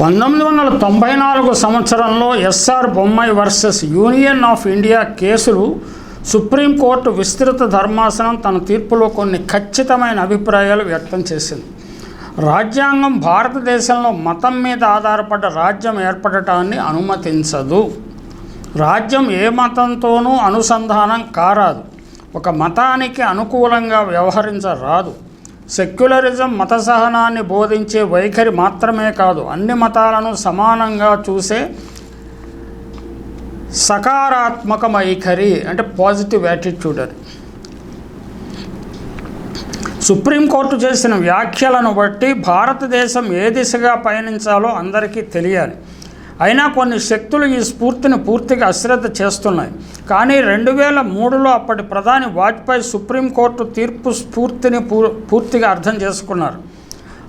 పంతొమ్మిది వందల తొంభై నాలుగు సంవత్సరంలో SR Bommai versus union of India కేసులు సుప్రీంకోర్టు విస్తృత ధర్మాసనం తన తీర్పులో కొన్ని ఖచ్చితమైన అభిప్రాయాలు వ్యక్తం చేసింది. రాజ్యాంగం భారతదేశంలో మతం మీద ఆధారపడ్డ రాజ్యం ఏర్పడటాన్ని అనుమతించదు. రాజ్యం ఏ మతంతోనూ అనుసంధానం కారాదు. ఒక మతానికి అనుకూలంగా వ్యవహరించరాదు. సెక్యులరిజం మత సహనాన్ని బోధించే వైఖరి మాత్రమే కాదు అన్ని మతాలను సమానంగా చూసే సకారాత్మక వైఖరి అంటే పాజిటివ్ యాటిట్యూడ్ అని సుప్రీంకోర్టు చేసిన వ్యాఖ్యలను బట్టి భారతదేశం ఏ దిశగా పయనించాలో అందరికీ తెలియాలి. అయినా కొన్ని శక్తులు ఈ స్ఫూర్తిని పూర్తిగా అశ్రద్ధ చేస్తున్నాయి. కానీ రెండు వేల మూడులో అప్పటి ప్రధాని వాజ్పేయి సుప్రీంకోర్టు తీర్పు స్ఫూర్తిని పూ- పూర్తిగా అర్థం చేసుకున్నారు.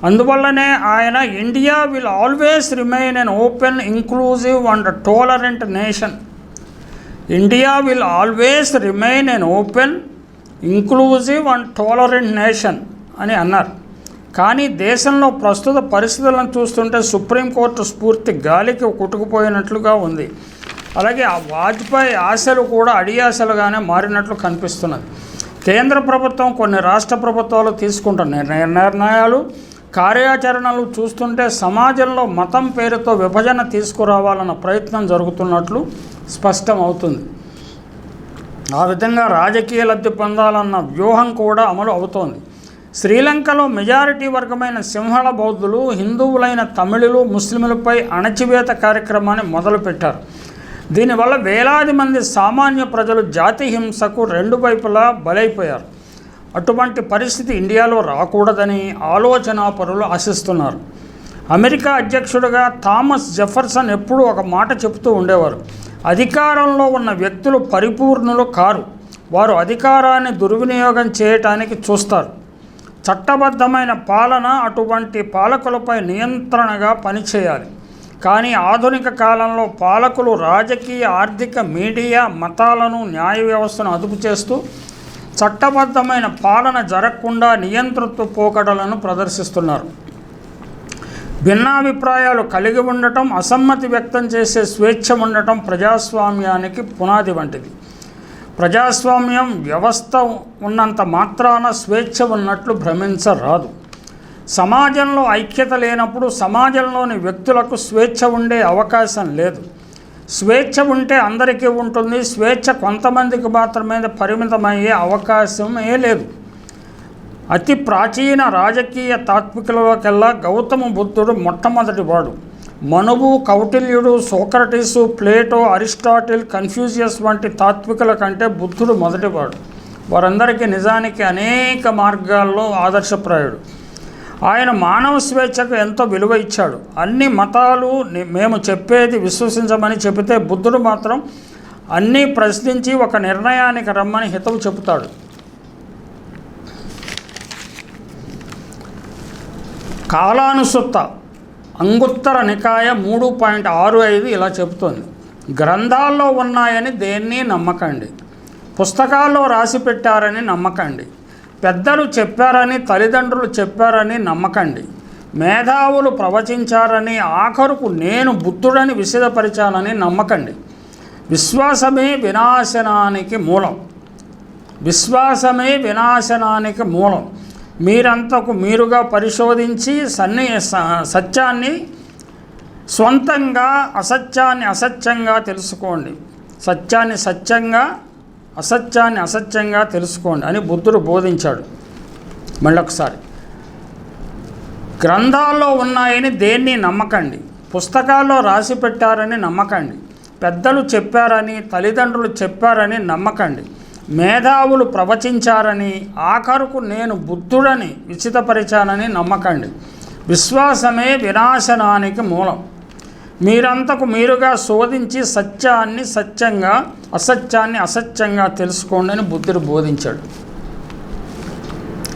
అందువల్లనే ఆయన India will always remain an open inclusive and tolerant nation. India will always remain an open inclusive and tolerant nation అని అన్నారు. కానీ దేశంలో ప్రస్తుత పరిస్థితులను చూస్తుంటే సుప్రీంకోర్టు స్ఫూర్తి గాలికి కొట్టుకుపోయినట్లుగా ఉంది. అలాగే ఆ వాజ్పేయి ఆశలు కూడా అడియాశలుగానే మారినట్లు కనిపిస్తున్నది. కేంద్ర ప్రభుత్వం కొన్ని రాష్ట్ర ప్రభుత్వాలు తీసుకుంటున్న నిర్ణయ నిర్ణయాలు కార్యాచరణలు చూస్తుంటే సమాజంలో మతం పేరుతో విభజన తీసుకురావాలన్న ప్రయత్నం జరుగుతున్నట్లు స్పష్టమవుతుంది ఆ విధంగా రాజకీయ లబ్ధి పొందాలన్న వ్యూహం కూడా అమలు అవుతోంది. శ్రీలంకలో మెజారిటీ వర్గమైన సింహళ బౌద్ధులు హిందువులైన తమిళులు ముస్లింలపై అణచివేత కార్యక్రమాన్ని మొదలుపెట్టారు. దీనివల్ల వేలాది మంది సామాన్య ప్రజలు జాతి హింసకు రెండు వైపులా బలైపోయారు. అటువంటి పరిస్థితి ఇండియాలో రాకూడదని ఆలోచనాపరులు ఆశిస్తున్నారు. అమెరికా అధ్యక్షుడిగా థామస్ జెఫర్సన్ ఎప్పుడూ ఒక మాట చెబుతూ ఉండేవారు. అధికారంలో ఉన్న వ్యక్తులు పరిపూర్ణులు కారు. వారు అధికారాన్ని దుర్వినియోగం చేయటానికి చూస్తారు. చట్టబద్ధమైన పాలన అటువంటి పాలకులపై నియంత్రణగా పనిచేయాలి. కానీ ఆధునిక కాలంలో పాలకులు రాజకీయ ఆర్థిక మీడియా మతాలను న్యాయ వ్యవస్థను అదుపు చేస్తూ చట్టబద్ధమైన పాలన జరగకుండా నియంతృత్వ పోకడలను ప్రదర్శిస్తున్నారు. భిన్నాభిప్రాయాలు కలిగి ఉండటం అసమ్మతి వ్యక్తం చేసే స్వేచ్ఛ ఉండటం ప్రజాస్వామ్యానికి పునాది వంటిది. ప్రజాస్వామ్యం వ్యవస్థ ఉన్నంత మాత్రాన స్వేచ్ఛ ఉన్నట్లు భ్రమించరాదు. సమాజంలో ఐక్యత లేనప్పుడు సమాజంలోని వ్యక్తులకు స్వేచ్ఛ ఉండే అవకాశం లేదు. స్వేచ్ఛ ఉంటే అందరికీ ఉంటుంది. స్వేచ్ఛ కొంతమందికి మాత్రమే పరిమితమయ్యే అవకాశమే లేదు. అతి ప్రాచీన రాజకీయ తాత్వికులలోకెల్లా గౌతమ బుద్ధుడు మొట్టమొదటి వాడు మనువు కౌటిల్యుడు సోక్రటీసు ప్లేటో అరిస్టాటిల్ కన్ఫ్యూజియస్ వంటి తాత్వికుల కంటే బుద్ధుడు మొదటివాడు. వారందరికీ నిజానికి అనేక మార్గాల్లో ఆదర్శప్రాయుడు. ఆయన మానవ స్వేచ్ఛకు ఎంతో విలువ ఇచ్చాడు. అన్ని మతాలు మేము చెప్పేది విశ్వసించమని చెబితే బుద్ధుడు మాత్రం అన్నీ ప్రశ్నించి ఒక నిర్ణయానికి రమ్మని హితవు చెబుతాడు. కాలానుసుత్త అంగుత్తర నికాయ మూడు పాయింట్ ఆరు ఐదు ఇలా చెబుతోంది. గ్రంథాల్లో ఉన్నాయని దేన్ని నమ్మకండి. పుస్తకాల్లో రాసి పెట్టారని నమ్మకండి. పెద్దలు చెప్పారని తల్లిదండ్రులు చెప్పారని నమ్మకండి. మేధావులు ప్రవచించారని ఆఖరుకు నేను బుద్ధుడని విషదపరిచానని నమ్మకండి. విశ్వాసమే వినాశనానికి మూలం. విశ్వాసమే వినాశనానికి మూలం. మీరంతకు మీరుగా పరిశోధించి సన్ని స- సత్యాన్ని స్వంతంగా అసత్యాన్ని అసత్యంగా తెలుసుకోండి. సత్యాన్ని సత్యంగా అసత్యాన్ని అసత్యంగా తెలుసుకోండి అని బుద్ధుడు బోధించాడు. మళ్ళొకసారి. గ్రంథాల్లో ఉన్నాయని దేన్ని నమ్మకండి? పుస్తకాల్లో రాసి పెట్టారని నమ్మకండి. పెద్దలు చెప్పారని తల్లిదండ్రులు చెప్పారని నమ్మకండి. మేధావులు ప్రవచించారని ఆఖరుకు నేను బుద్ధుడని విచితపరిచానని నమ్మకండి. విశ్వాసమే వినాశనానికి మూలం. మీరంతకు మీరుగా శోధించి సత్యాన్ని సత్యంగా అసత్యాన్ని అసత్యంగా తెలుసుకోండి అని బుద్ధుడు బోధించాడు.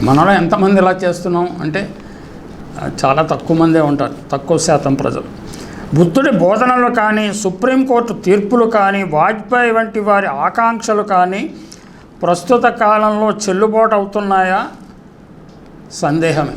మనలో ఎంతమంది ఇలా చేస్తున్నాం అంటే చాలా తక్కువ మందే ఉంటారు. తక్కువ శాతం ప్రజలు. బుద్ధుడి బోధనలు కానీ సుప్రీంకోర్టు తీర్పులు కానీ వాజ్పేయి వంటి వారి ఆకాంక్షలు కానీ ప్రస్తుత కాలంలో చెల్లుబాటు అవుతున్నాయా? సందేహమే.